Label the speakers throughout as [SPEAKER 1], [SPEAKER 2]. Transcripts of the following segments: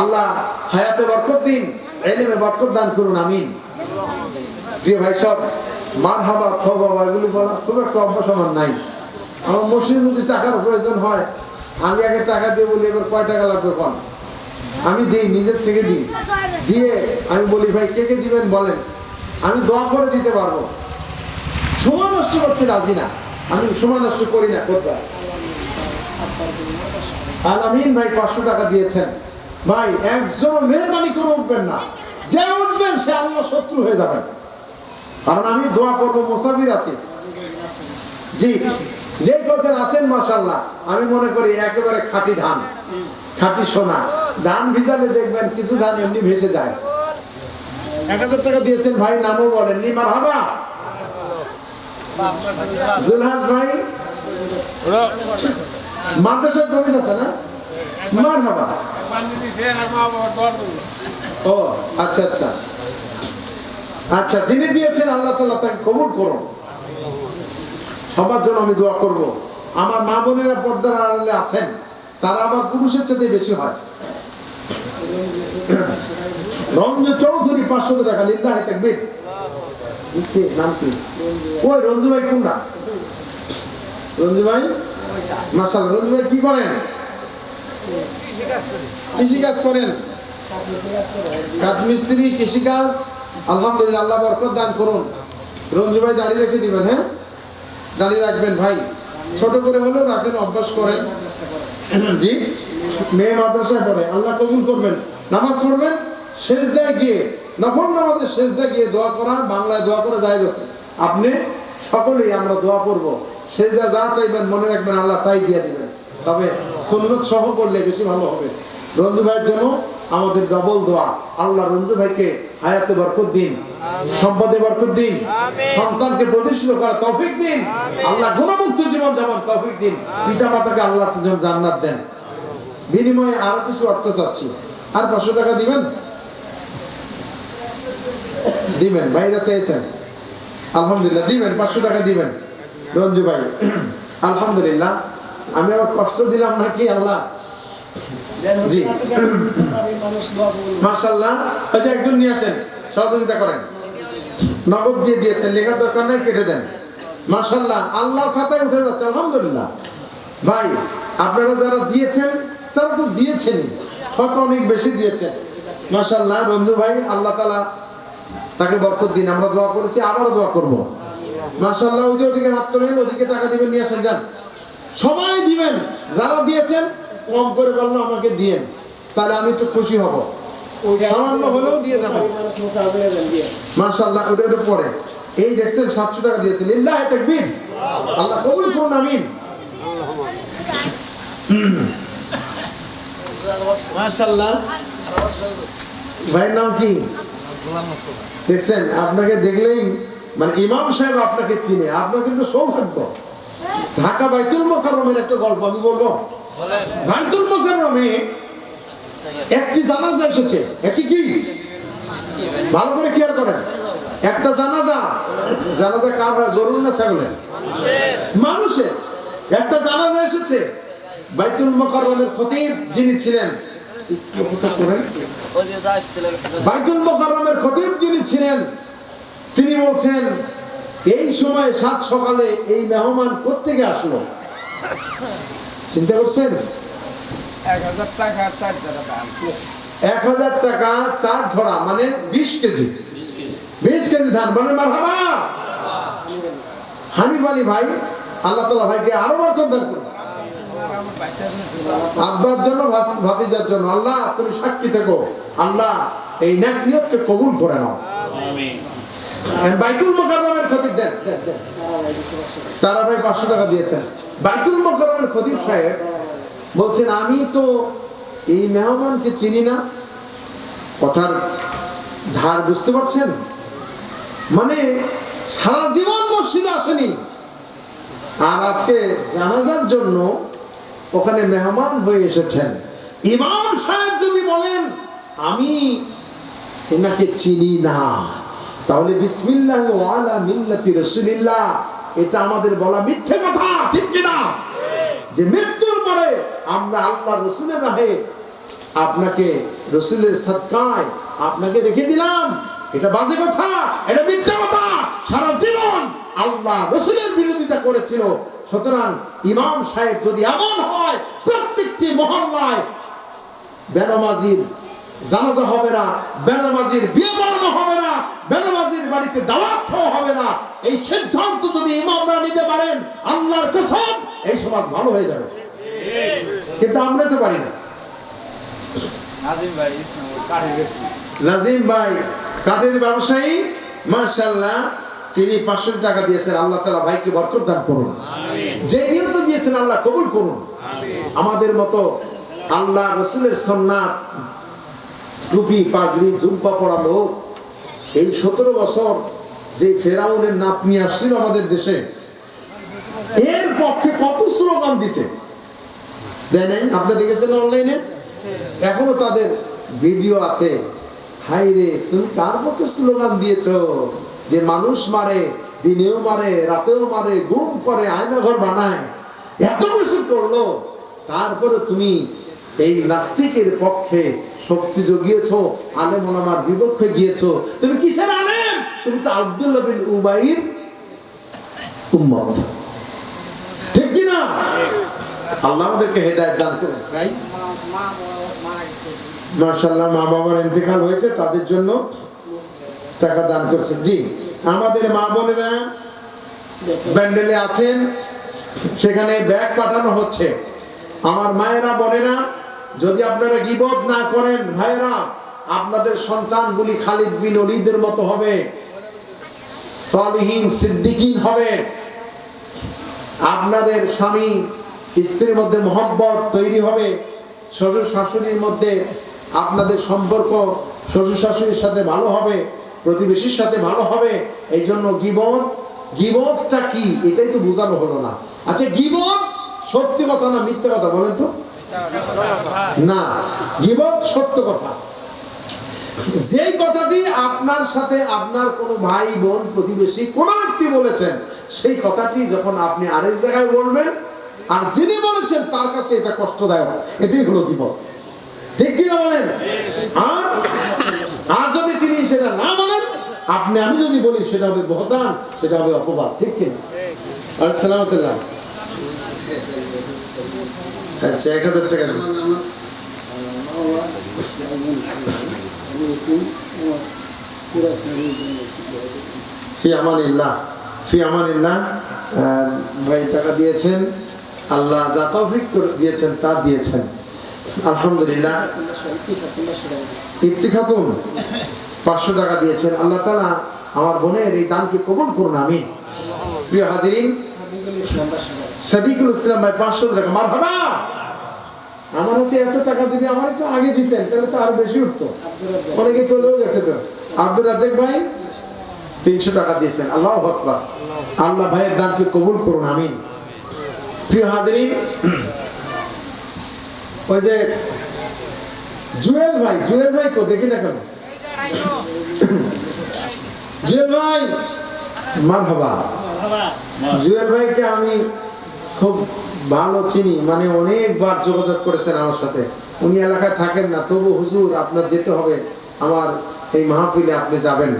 [SPEAKER 1] আল্লাহ হায়াতে বরকত দিন, এলেমে বরকত দান করুন, আমিন। প্রিয় ভাই সব মার হাবা থবা এগুলি বলা খুব একটা অভ্যাস নাই। আমার মসজিদ যদি টাকার প্রয়োজন হয়, আমি আগে টাকা দিয়ে বলি, এবার কয় টাকা লাগবে কম আমি দিই, নিজের থেকে দিই। দিয়ে আমি বলি, ভাই, কে কে দিবেন বলেন? আমি দোয়া করে দিতে পারব। সময় নষ্ট করতে রাজি না। আমি সময় নষ্ট করি না কোথাও আলামিন ভাই পাঁচশো টাকা দিয়েছেন। ভাই একজন মেহরবানি করে উঠবেন না। যে উঠবেন সে আল্লাহ শত্রু হয়ে যাবেন কারণ আমি দোয়া করব মোসাফির আছি জি যে কজন আছেন মাশাল্লাহ আমি মনে করি একেবারে খাঁটি ধান খাঁটি সোনা। ধান ভিজালে দেখবেন কিছু ধান এমনি ভেসে যায়। এক হাজার টাকা দিয়েছেন ভাই নামও বলেন নিমার হাবা জুলহাস ভাই। মাদ্রাসার কবিতা না? মার হাবা ও আচ্ছা আচ্ছা। আচ্ছা যিনি দিয়েছেন আল্লাহ তাআলা তাকে কবুল করুন। সবার জন্য আমি দোয়া করব। আমার মা বোনেরা পর্দার আড়ালে আছেন, তারা আমার পুরুষের চাইতে বেশি হয়। রঞ্জু চৌধুরী পাঁচশো টাকা, লিল্লাহ কি, নাম কি? ওই রঞ্জু ভাই কোনটা? রঞ্জু ভাই? মাশাআল্লাহ রঞ্জু ভাই কি করেন? কৃষি কাজ করেন? কাঠমিস্ত্রি, কৃষিকাজ, আলহামদুলিল্লাহ আল্লাহ বরকত দান করুন। রঞ্জু ভাই দাঁড়িয়ে রেখে দিবেন হ্যাঁ? দাঁড়িয়ে রাখবেন ভাই। ছোট করে হলেও রাখেন, অভ্যাস করেন। জি? মেয়ে মাদ্রাসায় পড়ে, আল্লাহ কবুল করবেন। নামাজ পড়বেন শেষ দেয় গিয়ে, নফল নামাজের শেষ দেয় গিয়ে দোয়া করা, বাংলায় দোয়া করা যায় আছে। আপনি সকলেই আমরা দোয়া করব। শেষ যা যা চাইবেন মনে রাখবেন আল্লাহ তাই দিয়ে দিবেন। তবে সুন্নত সহ করলে বেশি ভালো হবে। রঞ্জু ভাইয়ের জন্য আমাদের ডবল দোয়া। আল্লাহ রঞ্জু ভাইকে হায়াতে বরকত দিন সম্পদে বরকত দিন সন্তানকে প্রতিষ্ঠিত করার তৌফিক দিন। আল্লাহ গুণমুক্ত জীবন যেমন তৌফিক দিন। পিতা মাতাকে আল্লাহ যেন জান্নাত দেন। বিনিময়ে আরও কিছু অর্থ চাচ্ছি। আর পাঁচশো টাকা দিবেন? দিবেন ভাইরা চেয়েছেন আলহামদুলিল্লাহ দিবেন পাঁচশো টাকা দিবেন। রঞ্জু ভাই, আলহামদুলিল্লাহ। আমি আবার কষ্ট দিলাম নাকি আল্লাহ? জি। মাশাল্লাহ ওই যে একজন নিয়ে আসেন, সহযোগিতা করেন। নগদ দিয়ে দিয়েছেন, লেখার দরকার নাই, কেটে দেন। মাশাল্লাহ আল্লাহর খাতায় উঠে যাচ্ছে, আলহামদুলিল্লাহ। ভাই, আপনারা যারা দিয়েছেন, তারা তো দিয়েছেনই। কত অনেক বেশি দিয়েছেন। মাশাল্লাহ রঞ্জু ভাই, আল্লাহ তালা তাকে বরকত দিন। আমরা দোয়া করেছি, আবারও দোয়া করব। মাশাল্লাহ ওই যে ওদিকে হাত তোলেন ওদিকে টাকা দিবেন নিয়ে আসেন যান। সবাই দিবেন যারা দিয়েছেন কম করে বলল আমাকে দিয়েন। তাহলে আমি তো খুশি হব। সামান্য হলেও দিয়ে যাবেন। মাশাআল্লাহ ওটা ওটা পরে। এই দেখছেন সাতশো টাকা দিয়েছেন লিল্লাহ তাকবীর। আল্লাহ কবুল করুন আমিন। মাশাআল্লাহ। ভাইয়ের নাম কি? দেখছেন আপনাকে দেখলেই মানে ইমাম সাহেব আপনাকে চিনে, আপনার কিন্তু সৌভাগ্য। ঢাকা বাইতুল মোকাররমের একটা গল্প আমি বলব। বাইতুল মোকাররমে একটি জানাজা এসেছে। একটি কি? ভালো করে কেয়ার করেন। একটা জানাজা। জানাজা কার হয়, গরুর না ছাগলের? মানুষের। একটা জানাজা এসেছে। বাইতুল মোকারমের খতিব যিনি ছিলেন বাইতুল মোকারমের খতিব যিনি ছিলেন তিনি বলছেন, এই সময় সাত সকালে এই মেহমান কোথেকে আসলো? চিন্তা করছেন?
[SPEAKER 2] এক হাজার টাকা চার
[SPEAKER 1] ধরা মানে বিশ কেজি। বিশ কেজি ধান মানে মারহাবা। হানিফ আলী ভাই, আল্লাহ তালা ভাইকে আরও বরকত দান করুন। আব্বার জন্য ভাতিজার জন্য, আল্লাহ তুমি সাক্ষী থেকো। আল্লাহ এই ন্যাক নিয়তকে কবুল করে নাও। বাইতুল মোকাররমের খতিব, দেন। তারা ভাই পাঁচশো টাকা দিয়েছেন। বাইতুল মোকাররমের খতিব সাহেব বলছেন, আমি তো এই মেহমানকে চিনি না। কথার ধার বুঝতে পারছেন? মানে সারা জীবন মসজিদে আসেনি। আর আজকে জানাজার জন্য ওখানে মেহমান হয়ে এসেছেন। ইমাম সাহেব যদি বলেন, আমি এনাকে চিনি না। তাহলে বিসমিল্লাহ ওয়ালা মিল্লাতি রাসূলিল্লাহ, এটা আমাদের বলা মিথ্যে কথা, ঠিক কি না যে মৃত্যুর পরে আমরা আল্লাহ রসুলের রাহে আপনাকে রসুলের সৎকায় আপনাকে রেখে দিলাম। এটা বাজে কথা, এটা মিথ্যা কথা। সারা জীবন আল্লাহ রসুলের বিরোধিতা করেছিল। সুতরাং ইমাম সাহেব যদি এমন হয়, প্রত্যেকটি মহল্লায় বেনামাজির জানাজা হবে না বেনামাজির বিয়ে বানানো হবে না বেনামাজির বাড়িতে দাওয়াত খাওয়া হবে না। এই সিদ্ধান্ত যদি ইমামরা নিতে পারেন আল্লাহর কসম এই সমাজ ভালো হয়ে যাবে। কিন্তু আমরা তো পারি না।
[SPEAKER 2] নাজিম ভাই কাঠের
[SPEAKER 1] ব্যবসায়ী। মাশাল্লাহ তিনি পাঁচশো টাকা দিয়েছেন আল্লাহ তালা ভাইকে বরকত দান করুন। যে নিয়ত দিয়েছেন আল্লাহ কবুল করুন। আমাদের মতো আল্লাহ রসুলের সন্ন্যাত টুপি পাগড়ি জুম্পা পড়া লোক এই সতেরো বছর যে ফেরাউনের নাত নিয়ে আসছিল আমাদের দেশে, এর পক্ষে কত স্লোগান দিছে? আপনি দেখেছেন অনলাইনে? এখনও তাদের ভিডিও আছে। হাই রে, তুমি কার পক্ষে স্লোগান দিয়েছ? যে মানুষ মারে, দিনেও মারে, রাতেও মারে গুম করে আয়না ঘর বানায়। এত কিছু করল। তারপরে তুমি এই নাস্তিকের পক্ষে শক্তি জগিয়েছ আলেম আমার বিপক্ষে গিয়েছো। তুমি কিসের আলেম? তুমি তো আব্দুল্লাহ বিন উবাইর উম্মত। ঠিক কি না? আল্লাহ আমাদেরকে হেদায়েত দান করুন। তাই
[SPEAKER 2] মা
[SPEAKER 1] মার্শাল্লাহ মা বাবার ইন্তেকাল হয়েছে তাদের জন্য টাকা দান করছেন। জি আমাদের মা বোনেরা ব্যান্ডেলে আছেন সেখানে ব্যাগ পাঠানো হচ্ছে। আমার মায়েরা বোনেরা যদি আপনারা গিবত না করেন, ভাইয়েরা, আপনাদের সন্তানগুলি খালিদ বিন অলিদের মতো হবে, সালিহীন সিদ্দিকিন হবে। আপনাদের স্বামী স্ত্রীর মধ্যে মহব্বত তৈরি হবে, শ্বশুর শাশুড়ির মধ্যে আপনাদের সম্পর্ক শ্বশুর শাশুড়ির সাথে ভালো হবে, প্রতিবেশীর সাথে ভালো হবে এই জন্য গিবন গিবতটা কি? এটাই তো বোঝানো হলো না। আচ্ছা গিবন সত্যি কথা না মিথ্যে কথা বলেন তো? না গিবত সত্য কথা। যেই কথাটি আপনার সাথে আপনার কোনো ভাই, বোন, প্রতিবেশী কোন ব্যক্তি বলেছেন, সেই কথাটি যখন আপনি আরেক জায়গায় বলবেন, আর যিনি বলেছেন, তার কাছে এটা কষ্টদায়ক। এটাই হলো বিপদ ঠিক কি বলেন? আর আর যদি তিনি সেটা না বলেন, আপনি, আমি যদি বলি, সেটা হবে বহদান, সেটা হবে অপবাদ। ঠিক কিনা আর সালামতুল্লাহ। আচ্ছা এক হাজার টাকা। ভাই, টাকা দিয়েছেন, আল্লাহ যা দিয়েছেন, তা দিয়েছেন। খাতুন, পাঁচশো টাকা দিয়েছেন। আল্লাহ আমার বোনের এই দানকে কবুল করুন আমি প্রিয় হাজিরিন, সাদিকুল ইসলাম ভাই পাঁচশো টাকা মার হাবা আমার হাতে এত টাকা দিবে আমার একটু আগে দিতেন, তাহলে তো আরও বেশি উঠতো। অনেকে চলেও গেছে তো। আব্দুল রাজ্জাক ভাই, তিনশো টাকা দিয়েছেন। আল্লাহ আকবার। আল্লাহ ভাইয়ের দানকে কবুল করুন, আমিন। প্রিয় হাজিরিন, ওই যে জুয়েল ভাই জুয়েল ভাই কো, দেখি না কেন? জুয়েল ভাই মার জুয়েল ভাইকে আমি খুব ভালো চিনি মানে অনেকবার যোগাযোগ করেছেন আমার সাথে। উনি এলাকায় থাকেন না, তবু হুজুর আপনার যেতে হবে, আমার এই মাহফিলে আপনি যাবেন।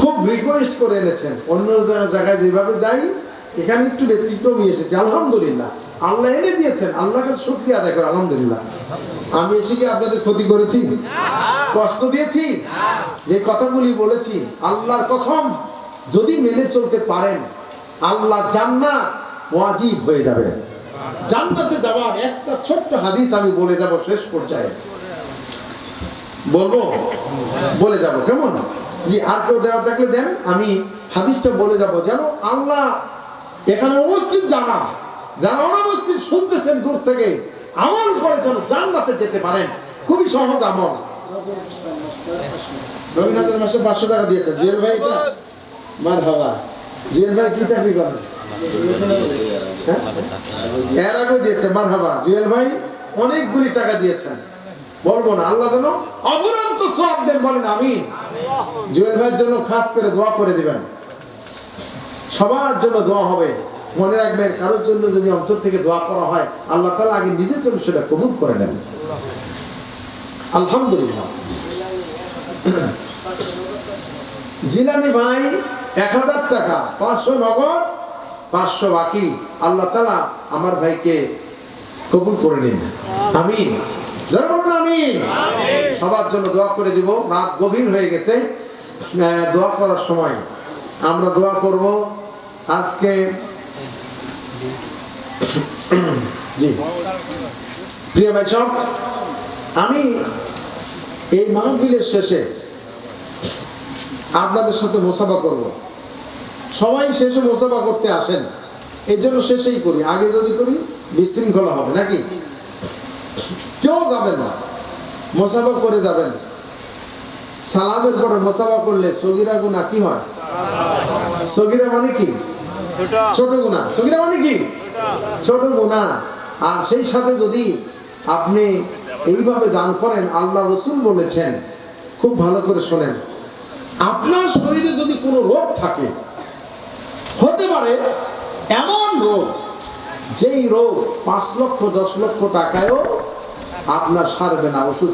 [SPEAKER 1] খুব রিকোয়েস্ট করে এনেছেন, অন্য জায়গায় যেভাবে যাই, এখানে একটু ব্যতিক্রমী এসেছে, আলহামদুলিল্লাহ। আল্লাহ এনে দিয়েছেন আল্লাহকে শুক্রিয়া আদায় করে, আলহামদুলিল্লাহ। আমি এসে কি আপনাদের ক্ষতি করেছি? কষ্ট দিয়েছি? যে কথাগুলি বলেছি, আল্লাহর কসম, যদি মেনে চলতে পারেন আল্লাহ জান্নাত ওয়াজিব হয়ে যাবে। জান্নাতে যাওয়ার একটা ছোট্ট হাদিস আমি বলে যাব শেষ পর্যায়ে। বলব? বলে যাব, কেমন? জি, আর কেউ দেওয়া থাকলে দেন, আমি হাদিসটা বলে যাব। যেন আল্লাহ এখানে অবস্থিত জানা যারা অনুপস্থিত শুনতেছেন দূর থেকে, আমল করে যেন জান্নাতে যেতে পারেন। খুবই সহজ আমল। রবীন্দ্রনাথের মাসে পাঁচশো টাকা দিয়েছে। জুয়েল ভাই এটা? মার হাওয়া জুয়েল ভাই কি চাকরি করেন? হ্যাঁ? এর আগে দিয়েছে মার হাবা জুয়েল ভাই অনেকগুলি টাকা দিয়েছেন। বলব না, আল্লাহ যেন অবরন্ত সব দেন, বলেন আমি জুয়েল ভাইয়ের জন্য খাস করে দোয়া করে দিবেন। সবার জন্য দোয়া হবে। মনে রাখবেন, কারোর জন্য যদি অন্তর থেকে দোয়া করা হয়, আল্লাহ তালা আগে নিজের জন্য সেটা কবুল করে নেন। আলহামদুলিল্লাহ। জিলানি ভাই এক হাজার টাকা পাঁচশো নগদ পাঁচশো বাকি। আল্লাহ তালা আমার ভাইকে কবুল করে নিন। আমি যারা বলুন আমিন। সবার জন্য দোয়া করে দিব। রাত গভীর হয়ে গেছে। দোয়া করার সময় আমরা দোয়া করব। আজকে জি। প্রিয় ভাই সব আমি এই মাহফিলের শেষে আপনাদের সাথে মোসাফা করব। সবাই শেষে মোসাফা করতে আসেন। এই জন্য শেষেই করি। আগে যদি করি, বিশৃঙ্খলা হবে, নাকি? কেউ যাবেন না। মোসাফা করে যাবেন। সালামের পরে মোসাফা করলে সগিরা গুণা কি হয়? সগিরা মানে কি? ছোট গুণা। সগিরা মানে কি? ছোট গুণা। আর সেই সাথে যদি আপনি এইভাবে দান করেন, আল্লাহ রসুল বলেছেন। খুব ভালো করে শোনেন। আপনার শরীরে যদি কোনো রোগ থাকে, হতে পারে এমন রোগ, যেই রোগ পাঁচ লক্ষ, দশ লক্ষ টাকায়ও আপনার সারবে না, ওষুধ